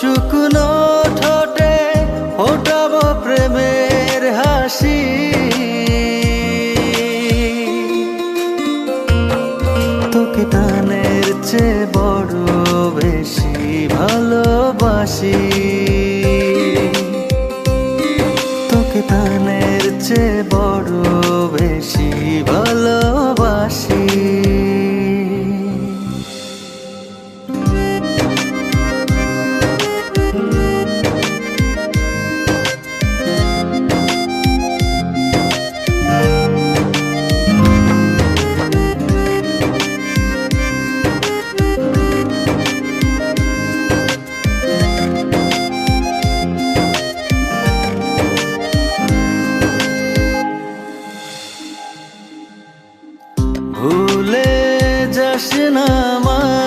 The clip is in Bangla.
শুকনো ঠোঁটে ফোটাবো প্রেমের হাসি। তোকে দানের চেয়ে বড় বেশি ভালোবাসি। তোকে দানের চেয়ে বড় বেশি ভুলে যাস না মা।